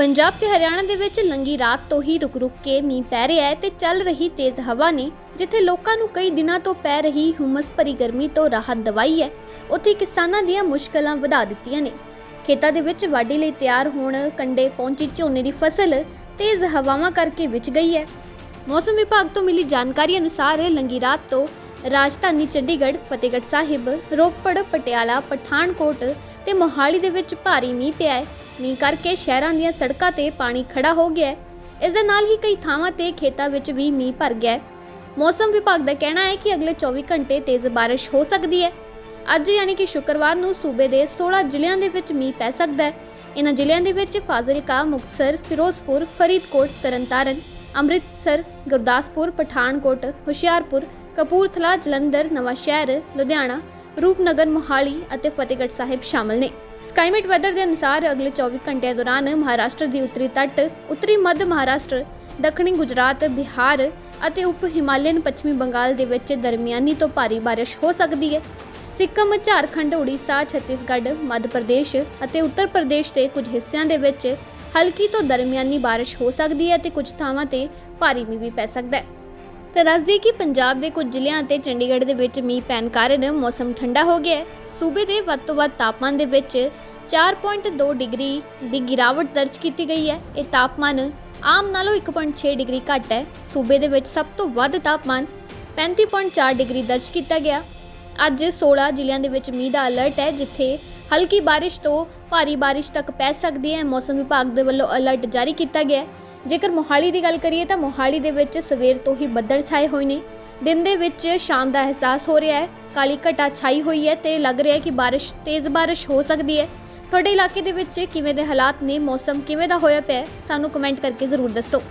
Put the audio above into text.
ਪੰਜਾਬ ਤੇ ਹਰਿਆਣਾ ਦੇ ਵਿੱਚ ਲੰਗੀ ਰਾਤ ਤੋਂ ਹੀ ਰੁਕ-ਰੁਕ ਕੇ ਮੀਂਹ ਪੈ ਰਿਹਾ ਹੈ ਤੇ ਚੱਲ ਰਹੀ ਤੇਜ਼ ਹਵਾ ਨੇ, ਜਿੱਥੇ ਲੋਕਾਂ ਨੂੰ ਕਈ ਦਿਨਾਂ ਤੋਂ ਪੈ ਰਹੀ ਹੁਮਸ ਭਰੀ ਗਰਮੀ ਤੋਂ ਰਾਹਤ ਦਵਾਈ ਹੈ, ਉੱਥੇ ਕਿਸਾਨਾਂ ਦੀਆਂ ਮੁਸ਼ਕਲਾਂ ਵਧਾ ਦਿੱਤੀਆਂ ਨੇ। ਖੇਤਾਂ ਦੇ ਵਿੱਚ ਵਾਢੀ ਲਈ ਤਿਆਰ ਹੋਣ ਕੰਡੇ ਪਹੁੰਚੀ ਝੋਨੇ ਦੀ ਫਸਲ ਤੇਜ਼ ਹਵਾਵਾਂ ਕਰਕੇ ਵਿਚ ਗਈ ਹੈ। ਮੌਸਮ ਵਿਭਾਗ ਤੋਂ ਮਿਲੀ ਜਾਣਕਾਰੀ ਅਨੁਸਾਰ ਲੰਗੀ ਰਾਤ ਤੋਂ ਰਾਜਧਾਨੀ ਚੰਡੀਗੜ੍ਹ, ਫਤਿਹਗੜ੍ਹ ਸਾਹਿਬ, ਰੋਪੜ, ਪਟਿਆਲਾ, ਪਠਾਨਕੋਟ ਤੇ ਮੋਹਾਲੀ ਦੇ ਵਿੱਚ ਭਾਰੀ ਮੀਂਹ ਪਿਆ ਹੈ। ਮੀਂਹ ਕਰਕੇ ਸ਼ਹਿਰਾਂ ਦੀਆਂ ਸੜਕਾਂ ਤੇ ਪਾਣੀ ਖੜਾ ਹੋ ਗਿਆ ਹੈ। ਇਸ ਦੇ ਨਾਲ ਹੀ ਕਈ ਥਾਵਾਂ ਤੇ ਖੇਤਾਂ ਵਿੱਚ ਵੀ ਮੀਂਹ ਭਰ ਗਿਆ ਹੈ। ਮੌਸਮ ਵਿਭਾਗ ਦਾ ਕਹਿਣਾ ਹੈ ਕਿ ਅਗਲੇ 24 ਘੰਟੇ ਤੇਜ਼ ਬਾਰਿਸ਼ ਹੋ ਸਕਦੀ ਹੈ। ਅੱਜ ਯਾਨੀ ਕਿ ਸ਼ੁੱਕਰਵਾਰ ਨੂੰ ਸੂਬੇ ਦੇ 16 ਜ਼ਿਲ੍ਹਿਆਂ ਦੇ ਵਿੱਚ ਮੀਂਹ ਪੈ ਸਕਦਾ ਹੈ। ਇਹਨਾਂ ਜ਼ਿਲ੍ਹਿਆਂ ਦੇ ਵਿੱਚ ਫਾਜ਼ਿਲਕਾ, ਮੁਕਤਸਰ, ਫਿਰੋਜ਼ਪੁਰ, ਫਰੀਦਕੋਟ, ਤਰਨਤਾਰਨ, ਅੰਮ੍ਰਿਤਸਰ, ਗੁਰਦਾਸਪੁਰ, ਪਠਾਨਕੋਟ, ਹੁਸ਼ਿਆਰਪੁਰ, ਕਪੂਰਥਲਾ, ਜਲੰਧਰ ਨਵਾਂ ਸ਼ਹਿਰ ਲੁਧਿਆਣਾ, ਰੂਪਨਗਰ, ਮੋਹਾਲੀ ਅਤੇ ਫਤਿਹਗੜ੍ਹ ਸਾਹਿਬ ਸ਼ਾਮਲ ਨੇ। ਸਕਾਈਮੇਟ ਵੈਦਰ ਦੇ ਅਨੁਸਾਰ ਅਗਲੇ 24 ਘੰਟਿਆਂ ਦੌਰਾਨ ਮਹਾਰਾਸ਼ਟਰ ਦੀ ਉੱਤਰੀ ਤੱਟ, ਉੱਤਰੀ ਮੱਧ ਮਹਾਰਾਸ਼ਟਰ, ਦੱਖਣੀ ਗੁਜਰਾਤ, ਬਿਹਾਰ ਅਤੇ ਉਪ ਹਿਮਾਲਯਨ ਪੱਛਮੀ ਬੰਗਾਲ ਦੇ ਵਿੱਚ ਦਰਮਿਆਨੀ ਤੋਂ ਭਾਰੀ ਬਾਰਿਸ਼ ਹੋ ਸਕਦੀ ਹੈ। ਸਿੱਕਮ, ਝਾਰਖੰਡ, ਉੜੀਸਾ, ਛੱਤੀਸਗੜ੍ਹ, ਮੱਧ ਪ੍ਰਦੇਸ਼ ਅਤੇ ਉੱਤਰ ਪ੍ਰਦੇਸ਼ ਦੇ ਕੁਝ ਹਿੱਸਿਆਂ ਦੇ ਵਿੱਚ ਹਲਕੀ ਤੋਂ ਦਰਮਿਆਨੀ ਬਾਰਿਸ਼ ਹੋ ਸਕਦੀ ਹੈ ਤੇ ਕੁਝ ਥਾਵਾਂ ਤੇ ਭਾਰੀ ਮੀਂਹ ਵੀ ਪੈ ਸਕਦਾ ਹੈ। ਤਾਂ ਦੱਸ ਕਿ ਪੰਜਾਬ ਦੇ ਕੁਝ ਜ਼ਿਲ੍ਹਿਆਂ ਅਤੇ ਚੰਡੀਗੜ੍ਹ ਦੇ ਵਿੱਚ ਮੀਂਹ ਪੈਣ ਕਾਰਨ ਮੌਸਮ ਠੰਡਾ ਹੋ ਗਿਆ ਹੈ। ਸੂਬੇ ਦੇ ਵੱਧ ਤੋਂ ਵੱਧ ਤਾਪਮਾਨ ਦੇ ਵਿੱਚ 4.2 ਡਿਗਰੀ ਦੀ ਗਿਰਾਵਟ ਦਰਜ ਕੀਤੀ ਗਈ ਹੈ। ਇਹ ਤਾਪਮਾਨ ਆਮ ਨਾਲੋਂ 1.6 ਡਿਗਰੀ ਘੱਟ ਹੈ। ਸੂਬੇ ਦੇ ਵਿੱਚ ਸਭ ਤੋਂ ਵੱਧ ਤਾਪਮਾਨ 35.4 ਡਿਗਰੀ ਦਰਜ ਕੀਤਾ ਗਿਆ। ਅੱਜ 16 ਜ਼ਿਲ੍ਹਿਆਂ ਦੇ ਵਿੱਚ ਮੀਂਹ ਦਾ ਅਲਰਟ ਹੈ, ਜਿੱਥੇ ਹਲਕੀ ਬਾਰਿਸ਼ ਤੋਂ ਭਾਰੀ ਬਾਰਿਸ਼ ਤੱਕ ਪੈ ਸਕਦੀ ਹੈ। ਮੌਸਮ ਵਿਭਾਗ ਦੇ ਵੱਲੋਂ ਅਲਰਟ ਜਾਰੀ ਕੀਤਾ ਗਿਆ ਹੈ। ਜੇਕਰ ਮੋਹਾਲੀ ਦੀ ਗੱਲ ਕਰੀਏ ਤਾਂ ਮੋਹਾਲੀ ਦੇ ਵਿੱਚ ਸਵੇਰ ਤੋਂ ਹੀ ਬੱਦਲ ਛਾਏ ਹੋਏ ਨੇ। ਦਿਨ ਦੇ ਵਿੱਚ ਸ਼ਾਮ ਦਾ ਅਹਿਸਾਸ ਹੋ ਰਿਹਾ ਹੈ। ਕਾਲੀ ਘਟਾ ਛਾਈ ਹੋਈ ਹੈ ਤੇ ਲੱਗ ਰਿਹਾ ਹੈ ਕਿ ਬਾਰਿਸ਼, ਤੇਜ਼ ਬਾਰਿਸ਼ ਹੋ ਸਕਦੀ ਹੈ। ਤੁਹਾਡੇ ਇਲਾਕੇ ਦੇ ਵਿੱਚ ਕਿਵੇਂ ਦੇ ਹਾਲਾਤ ਨੇ? ਮੌਸਮ ਕਿਵੇਂ ਦਾ ਹੋਇਆ ਪਿਆ ਸਾਨੂੰ ਕਮੈਂਟ ਕਰਕੇ ਜ਼ਰੂਰ ਦੱਸੋ।